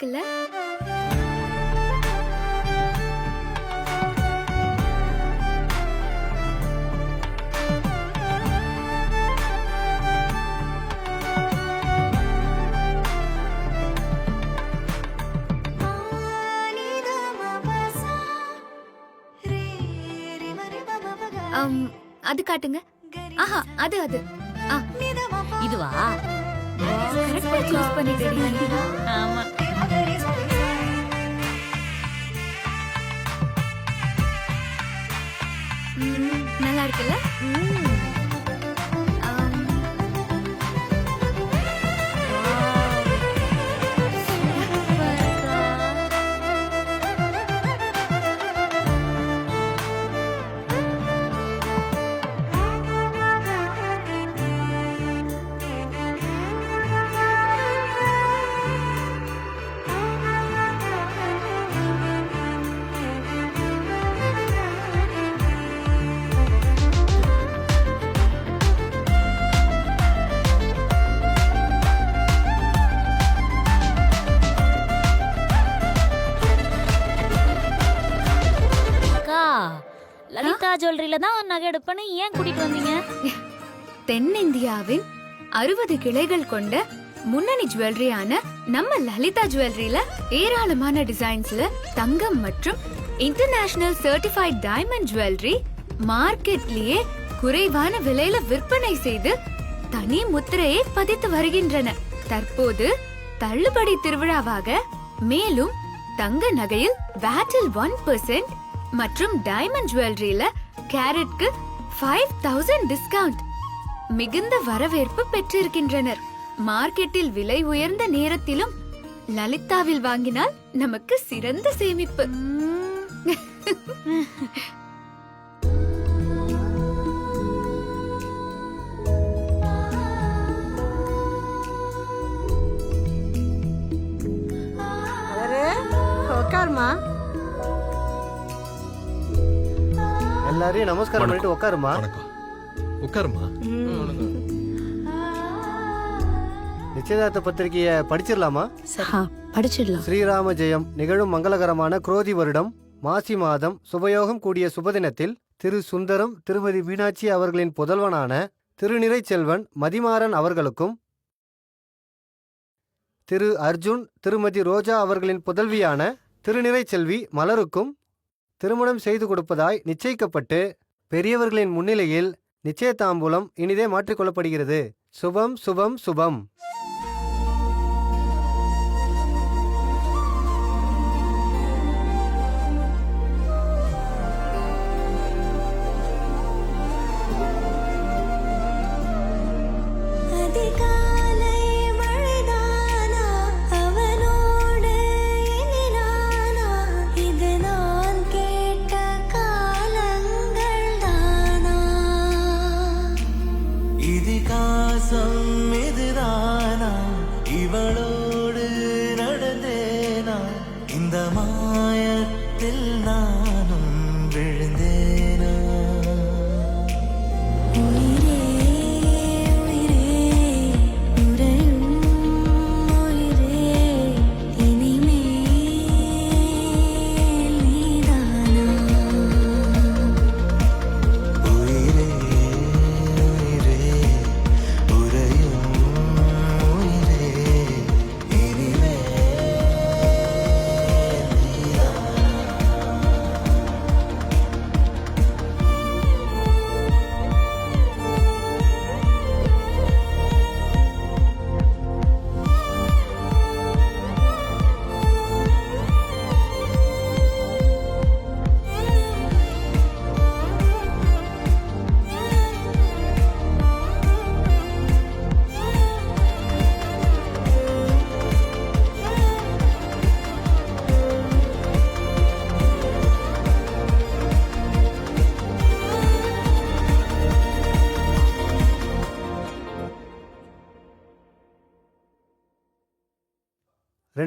இருக்குல்ல? அம், அது காட்டுங்க. ஆஹா அது அது. இதுவா? கரெக்டா சூஸ் ஆமா. நல்லா இருக்குல்ல எடுப்பேன்னு ஏன் கூட்டிட்டு வந்தீங்க? தென்னிந்தியாவின் அறுபது கிளைகள் கொண்ட முன்னணி ஜுவல்லரியான நம்ம லலிதா ஜுவல்லரியில ஏராளமான டிசைன்ஸ்ல தங்கம் மற்றும் இன்டர்நேஷனல் சர்டிஃபைட் டைமண்ட் ஜுவல்லரி மார்க்கெட்லயே குறைவான விலையில விற்பனை செய்து தனி முத்திரையை பதித்து வருகின்றன. தற்போது தள்ளுபடி திருவிழாவாக மேலும் தங்க நகையில் வேட்டில் ஒன் பெர்சென்ட் மற்றும் டைமண்ட் ஜுவல்லரியில கேரட்க்கு ஃபைவ் தௌசண்ட் டிஸ்கவுண்ட் மிகுந்த வரவேற்பு பெற்றிருக்கின்றனர். மார்க்கெட்டில் விலை உயர்ந்த நேரத்திலும் லலிதாவில் வாங்கினால் நமக்கு சிறந்த சேமிப்பு. எல்லாரையும் நமஸ்காரம் பண்ணிட்டு உட்காருமா வணக்கம். உட்காருமா நிச்சயதார்த்த பத்திரிகைய படிச்சிடலாமா? சரி. படிச்சிடலாம். ஸ்ரீராம ஜெயம் நிகழும் மங்களகரமான குரோதி வருடம் மாசி மாதம் சுபயோகம் கூடிய சுபதினத்தில் திரு சுந்தரம் திருமதி மீனாட்சி அவர்களின் புதல்வனான திருநிறை செல்வன் மதிமாறன் அவர்களுக்கும் திரு அர்ஜுன் திருமதி ரோஜா அவர்களின் புதல்வியான திருநிறை செல்வி மலருக்கும் திருமணம் செய்து கொடுப்பதாய் நிச்சயிக்கப்பட்டு பெரியவர்களின் முன்னிலையில் நிச்சயதாம்பூலம் இனிதே மாற்றிக்கொள்ளப்படுகிறது சுபம் சுபம் சுபம்.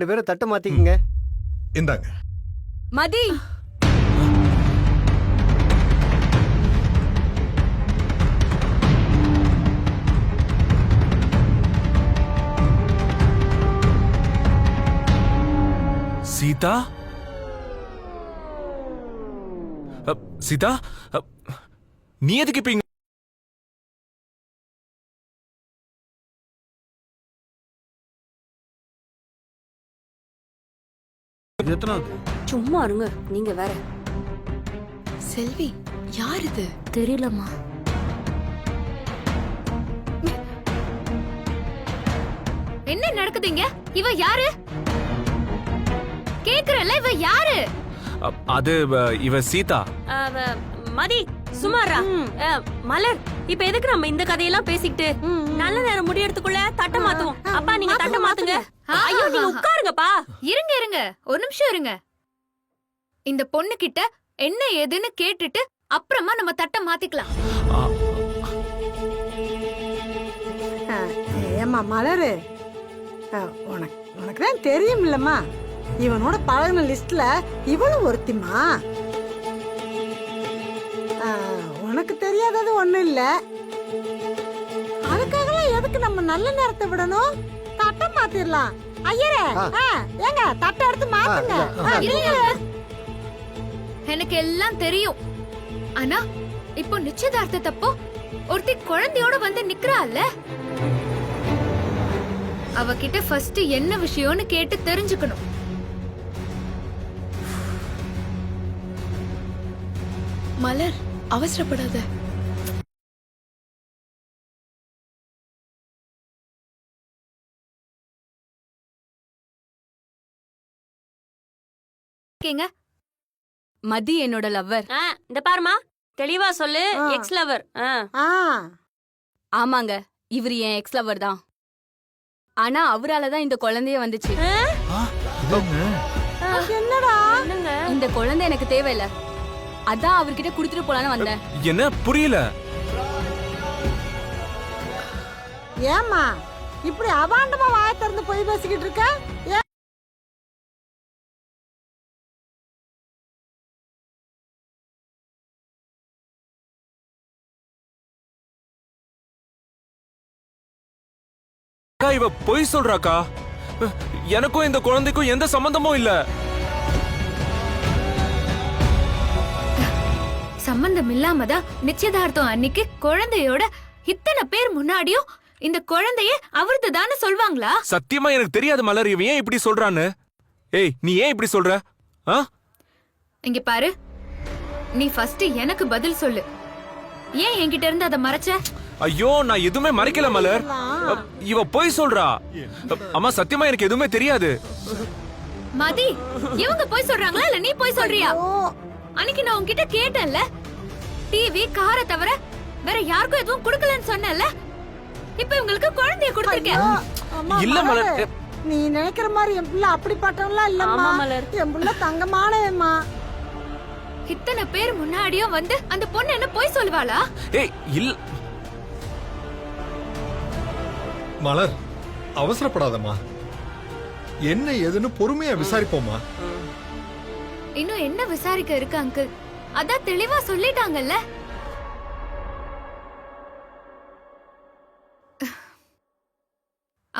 ரெண்டு பேரும் தட்டு மாத்திக்கங்க. இந்தாங்க. மதி. சீதா? சீதா? நீ எதுக்கு இப்ப எத்தனாவது சும்மா இருங்க நீங்க வேற. செல்வி யார் இது? தெரியலம்மா. என்ன நடக்குதுங்க இவ யாரு? கேக்குறல இவ யாரு? அது இவ சீதா. மதி சுமாரா? அஹ், மலர் இப்ப எதுக்கு நம்ம இந்த கதையெல்லாம் பேசிக்கிட்டு? நல்ல நேரம் முடியறதுக்குள்ள தட்டை மாத்துவோம். அப்பா நீங்க தட்டை மாத்துங்க. ஐயோ நீங்க. உட்காருங்கப்பா. இருங்க இருங்க. ஒரு நிமிஷம் இருங்க. இந்த பொண்ணு கிட்ட என்ன ஏதுன்னு கேட்டுட்டு அப்புறமா நம்ம தட்டை மாத்திக்கலாம். அ, ஏம்மா மலரு. உனக்கு உனக்கு தான் தெரியும் இல்லம்மா இவனோட பழகின லிஸ்ட்ல இவளும் ஒருத்திமா உனக்கு தெரியாதது ஒண்ணும் இல்ல. அதுக்காகலாம் எதுக்கு நம்ம நல்ல நேரத்தை விடணும்? தட்டை மாத்திரலாம். ஐயரே ஏங்க தட்டை எடுத்து மாத்துங்க. எனக்கு எல்லாம் தெரியும். ஆனா இப்போ நிச்சயதார்த்தத்தப்போ ஒருத்தி குழந்தையோட வந்து நிக்கிறாள்ல. அவகிட்ட ஃபர்ஸ்ட் என்ன விஷயம்னு கேட்டு தெரிஞ்சுக்கணும். மலர் அவசரப்படாத. மதி என்னோட லவ்வர் இந்த பாருமா தெளிவா சொல்லு ஆ. எக்ஸ் லவர் ஆ. ஆமாங்க இவர் என் எக்ஸ் லவர் தான். ஆனா அவரால தான் இந்த குழந்தைய வந்துச்சு. என்னடா? இந்த குழந்தை எனக்கு தேவையில்ல. அதான் அவர்கிட்ட குடுத்துட்டு போலான்னு வந்தேன். என்ன புரியல. ஏம்மா இப்படி அபாண்டமா வாய திறந்து போய் பேசிக்கிட்டு இருக்க? ஏன் அக்கா, இவ பொய் சொல்றாக்கா? எனக்கும் இந்த குழந்தைக்கும் எந்த சம்பந்தமும் இல்ல. சம்பந்தம் இல்லாம தான் நிச்சயதார்த்தம் அன்னைக்கு குழந்தையோட இத்தனை பேர் முன்னாடியும் இந்த குழந்தைய அவரது தானே சொல்வாங்களா? சத்தியமா எனக்கு தெரியாது மலர். இவன் ஏன் இப்படி சொல்றான்னு? ஏய் நீ ஏன் இப்படி சொல்ற? இங்க பாரு. நீ ஃபர்ஸ்ட் எனக்கு பதில் சொல்லு. ஏன் என்கிட்ட இருந்து அதை மறைச்ச? ஐயோ நான் எதுவுமே மறைக்கல மலர். இவ பொய் சொல்றா. அம்மா சத்தியமா எனக்கு எதுவுமே தெரியாது. மதி இவங்க போய் சொல்றாங்களா? இல்ல நீ போய் சொல்றியா? அன்னைக்கு நான் உன்கிட்ட கேட்டேன்ல. டிவி காரை தவிர வேற யாருக்கும் எதுவும் குடுக்கலன்னு சொன்னேன்ல. இப்ப இவங்களுக்கு குழந்தைய கொடுத்துருக்கேன். அம்மா, இல்ல மலர். நீ நினைக்கிற மாதிரி என் பிள்ளை அப்படிப்பட்டவங்களா இல்லம்மா. என் பிள்ளை தங்கமானவம்மா இத்தனை பேர் முன்னாடியும் வந்து அந்த பொண்ணு என்ன போய் சொல்லுவாளா? ஏய் இல்ல மலர் அவசரப்படாதம்மா. என்ன ஏதுன்னு பொறுமையா விசாரிப்போமா இன்னும் என்ன விசாரிக்க இருக்கு அங்கிள்? அதான் தெளிவா சொல்லிட்டாங்கல்ல.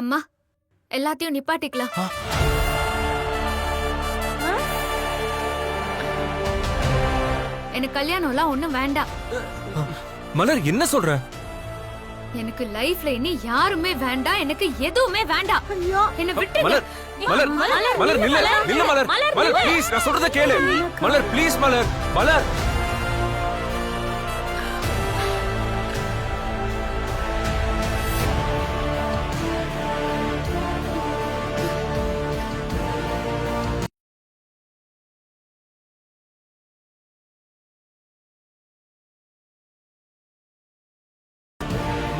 அம்மா எல்லாத்தையும் நிப்பாட்டிக்கலாம். எனக்கு கல்யாணம்லாம் ஒண்ணும் வேண்டாம். மலர் என்ன சொல்ற? எனக்கு லைஃப்ல இனி யாருமே வேண்டாம் எனக்கு எதுவுமே வேண்டாம். ஐயோ. என்ன விட்டுங்க மலர் மலர் மலர் நில்ல நில்ல மலர். மலர் ப்ளீஸ் நான் சொல்றத கேளு. மலர் ப்ளீஸ் மலர். மலர்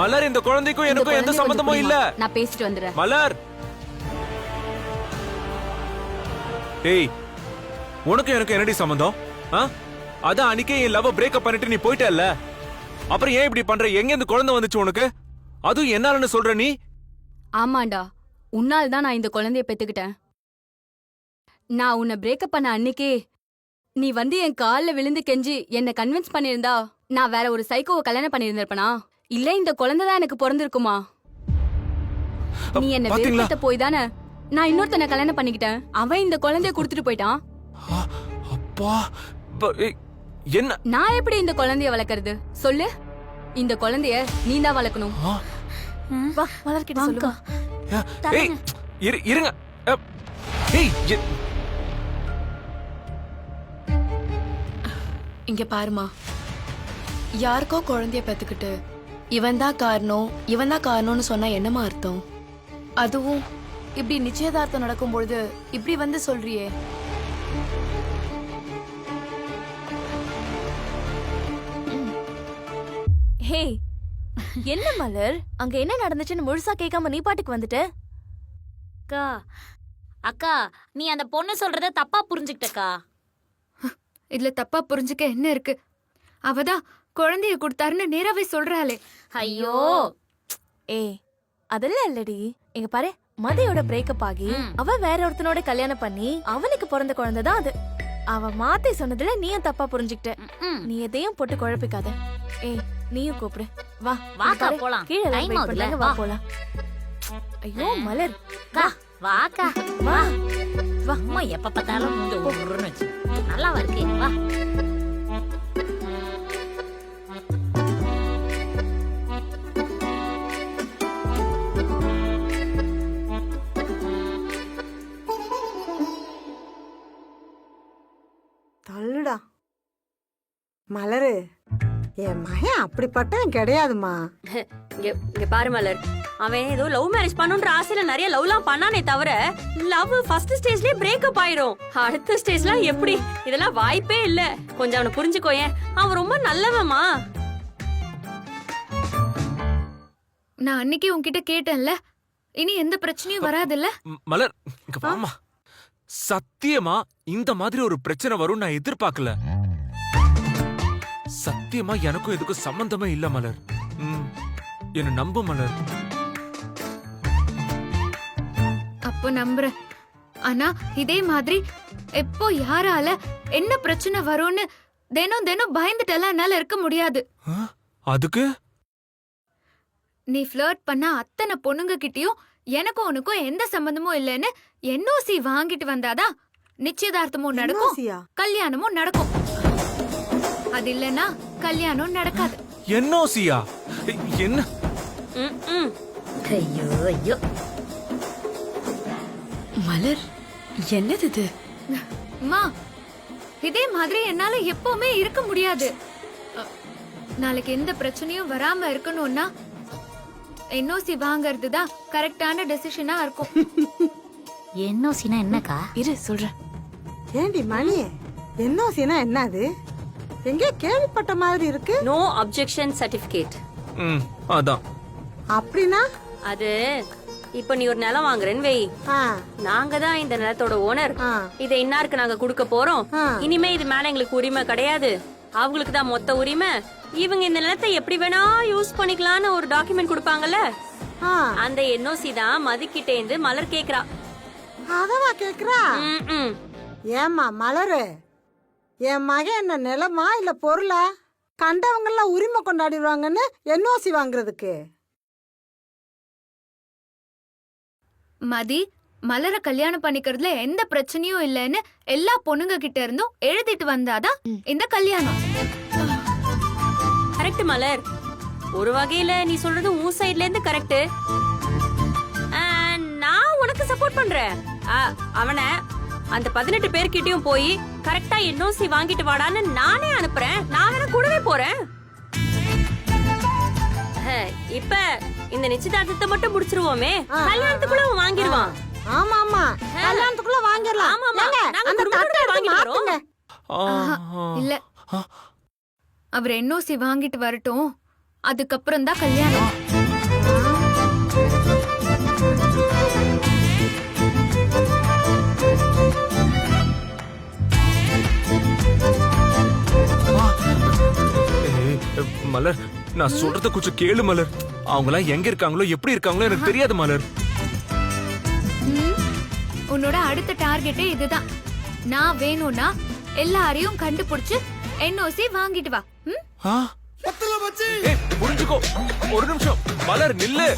மலர் இந்த குழந்தைக்கும் எனக்கும் எந்த சம்பந்தமும் இல்ல. நான் பேசிட்டு வந்துடுறேன். மலர். ஏய் உனக்கு எனக்கு என்னடி சம்பந்தம்? அதான் அன்னைக்கே என் லவ் பிரேக்கப் பண்ணிட்டு நீ போயிட்டல்ல. அப்புறம் ஏன் இப்படி பண்ற? எங்க இருந்து குழந்தை வந்துச்சு உனக்கு? அதுவும் என்னாலன்னு சொல்ற நீ? ஆமாண்டா. உன்னால் தான் நான் இந்த குழந்தைய பெத்துக்கிட்டேன். நான் உன்னை பிரேக்கப் பண்ண அன்னைக்கே நீ வந்து என் கால்ல விழுந்து கெஞ்சி என்னை கன்வின்ஸ் பண்ணியிருந்தா நான் வேற ஒரு சைக்கோவை கல்யாணம் பண்ணியிருந்திருப்பனா? இல்ல இந்த குழந்தை தான் எனக்கு பிறந்திருக்குமா? நீ என்ன? வெறுப்பத்த போய் தானே? நான் இன்னொருத்தனை கல்யாணம் பண்ணிக்கிட்டேன். அவன் இந்த குழந்தைய கொடுத்துட்டு போயிட்டான். அப்பா என்ன? நான் எப்படி இந்த குழந்தைய வளர்க்கறது? சொல்லு. இந்த குழந்தைய நீ தான் வளர்க்கணும். வா ஏய் இருங்க. ஏய் இங்க பாருமா. யாருக்கோ குழந்தைய பெத்துக்கிட்டு இவன் தான் காரணம் இவன் தான் காரணம்னு சொன்னா என்னமா அர்த்தம்? அதுவும் இப்படி நிச்சயதார்த்தம் நடக்கும் பொழுது இப்படி வந்து சொல்றியே. ஹே என்ன மலர்? அங்க என்ன நடந்துச்சுன்னு முழுசா கேட்காம நீ பாட்டுக்கு வந்துட்ட? அக்கா அக்கா நீ அந்த பொண்ணு சொல்றத தப்பா புரிஞ்சுக்கிட்டக்கா. இதுல தப்பா புரிஞ்சுக்க என்ன இருக்கு? அவதான் குழந்தைய கொடுத்தாருன்னு நேராவே சொல்றாளே. ஐயோ! ஏய் அதெல்லாம் இல்லடி. இங்க பாரு மதியோட பிரேக்கப் ஆகி. அவ வேற ஒருத்தனோட கல்யாணம் பண்ணி அவனுக்கு பிறந்த குழந்தை தான் அது. அவ மாத்தி சொன்னதுல நீயும் தப்பா புரிஞ்சுக்கிட்ட. நீ எதையும் போட்டு குழப்பிக்காத. ஏய் நீயும் கூப்பிடு. வா வாக்கா, போலாம். கீழே ஆகுதுல, பண்றாங்க, வா. போலாம். ஐயோ மலர். அக்கா வாக்கா. வா. வா. அம்மா எப்ப பார்த்தாலும் நல்லா இருக்கே. வா. மலரு. என் மகன் அப்படிப்பட்டவன் கிடையாதுமா இங்க இங்க பாரு மலர். அவன் ஏதோ லவ் மேரேஜ் பண்ணுன்ற ஆசையில நிறைய லவ்லாம் பண்ணானே தவிர லவ் ஃபர்ஸ்ட் ஸ்டேஜ்லயே பிரேக்கப் ஆயிரும். அடுத்த ஸ்டேஜ்லாம் எப்படி? இதெல்லாம் வாய்ப்பே இல்ல. கொஞ்சம் அவனை புரிஞ்சுக்கோயேன் அவன் ரொம்ப நல்லவன்மா. நான் அன்னைக்கு உன்கிட்ட கேட்டேன்ல. இனி எந்த பிரச்சனையும் வராதுல்ல? மலர் இங்க வாமா சத்தியமா இந்த மாதிரி ஒரு பிரச்சனை வரும் நான் எதிர்பார்க்கல. சத்தியமா எனக்கும் இதுக்கும் சம்பந்தமே இல்ல மலர். ம், என்ன நம்பு மலர். அப்போ நம்புறேன். ஆனா இதே மாதிரி எப்போ யாரால என்ன பிரச்சனை வரும்னு தினம் தினம் பயந்துட்டெல்லாம் என்னால இருக்க முடியாது. அதுக்கு? நீ ஃபிளர்ட் பண்ண அத்தனை பொண்ணுங்க கிட்டயும் எனக்கும் உனக்கும் எந்த சம்பந்தமும் இல்லைன்னு என்ஓசி வாங்கிட்டு வந்தாதான் நிச்சயதார்த்தமும் நடக்கும்? கல்யாணமும் நடக்கும். அது இல்லனா கல்யாணம் நடக்காது. என்னோசியா என்ன? ம், ம். ஐயோ ஐயோ. மலர் என்னது இது? அம்மா இதே மாதிரி என்னால எப்பவுமே இருக்க முடியாது. நாளைக்கு எந்த பிரச்சனையும் வராம இருக்கணும்னா என்ஓசி வாங்குறது தான் கரெக்டான டெசிஷனா இருக்கும். என்னோசினா என்னக்கா? இரு சொல்றேன். ஏண்டி மணி என்ஓசினா என்னது? எங்கேயோ கேள்விப்பட்ட மாதிரி இருக்கு? நோ அப்ஜெக்ஷன் சர்டிபிகேட் ம், அதான். அப்படின்னா? அது இப்ப நீ ஒரு நிலம் வாங்குறேன்னு வை. ஆ, நாங்க தான் இந்த நிலத்தோட ஓனர் இதை இன்னாருக்கு நாங்க கொடுக்க போறோம். இனிமே இது மேல எங்களுக்கு உரிமை கிடையாது. அவங்களுக்கு தான் மொத்த உரிமை. இவங்க இந்த நிலத்தை எப்படி வேணா யூஸ் பண்ணிக்கலாம்னு ஒரு டாக்குமெண்ட் கொடுப்பாங்கல்ல? ஆ. அந்த என்ஓசி தான் மதிக்கிட்டே இருந்து மலர் கேக்குறா. அதவா கேக்குறா? ம், ம். ஏம்மா மலரு? என் மகன் என்ன நிலமா இல்ல பொருளா? கண்டவங்கெல்லாம் உரிமை கொண்டாடிடுவாங்கன்னு என்ஓசி வாங்குறதுக்கு. மதி மலர கல்யாணம் பண்ணிக்கிறதுல எந்த பிரச்சனையும் இல்லைன்னு எல்லா பொண்ணுங்க கிட்ட இருந்தும் எழுதிட்டு வந்தாதான் இந்த கல்யாணம். கரெக்ட் மலர். ஒரு வகையில நீ சொல்றது உன் சைடுல இருந்து கரெக்ட் நான் உனக்கு சப்போர்ட் பண்றேன். அவனை அந்த பதினெட்டு பேர்கிட்டயும் போய் கரெக்டா என்ஓசி வாங்கிட்டு வாடான்னு நானே அனுப்புறேன். நான் வேணா கூடவே போறேன். இப்ப இந்த நிச்சயதார்த்தத்தை மட்டும் முடிச்சிருவோமே. கல்யாணத்துக்குள்ள அவன் வாங்கிடுவான். ஆமா ஆமா. கல்யாணத்துக்குள்ள வாங்கிடலாம். ஏங்க, நாங்க அந்த தட்டை ஆ. இல்ல. அவர் என்ஓசி வாங்கிட்டு வரட்டும். அதுக்கப்புறம் தான் கல்யாணம். மலர் நான் சொல்றத கொஞ்சம் கேளு மலர். அவங்க எல்லாம் எங்க இருக்காங்களோ எப்படி இருக்காங்களோ எனக்கு தெரியாது மலர். உன்னோட அடுத்த டார்கெட்டே இதுதான். நான் வேணும்னா எல்லாரையும் கண்டுபிடிச்சு என்ஓசி வாங்கிட்டு வா. புரிஞ்சுக்கோ. ஒரு நிமிஷம். மலர் நில்லு.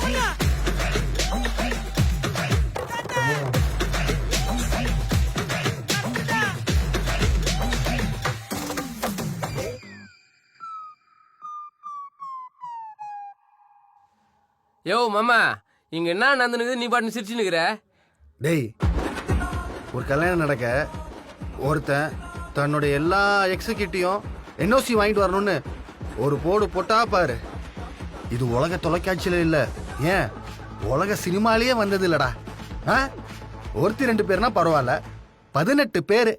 யோ மாமா இங்க என்ன நடந்துனுக்குது? நீ பாட்டு சிரிச்சுனுக்குற டேய் ஒரு கல்யாணம் நடக்க ஒருத்தன் தன்னுடைய எல்லா எக்ஸிக்யூட்டிவும் என்ஓசி வாங்கிட்டு வரணும்னு ஒரு போடு போட்டா பாரு. இது உலக தொலைக்காட்சியில இல்ல. ஏன்? உலக சினிமாலேயே வந்தது இல்லடா. ஆ? ஒருத்தி ரெண்டு பேர்னா பரவாயில்ல. பதினெட்டு பேர்.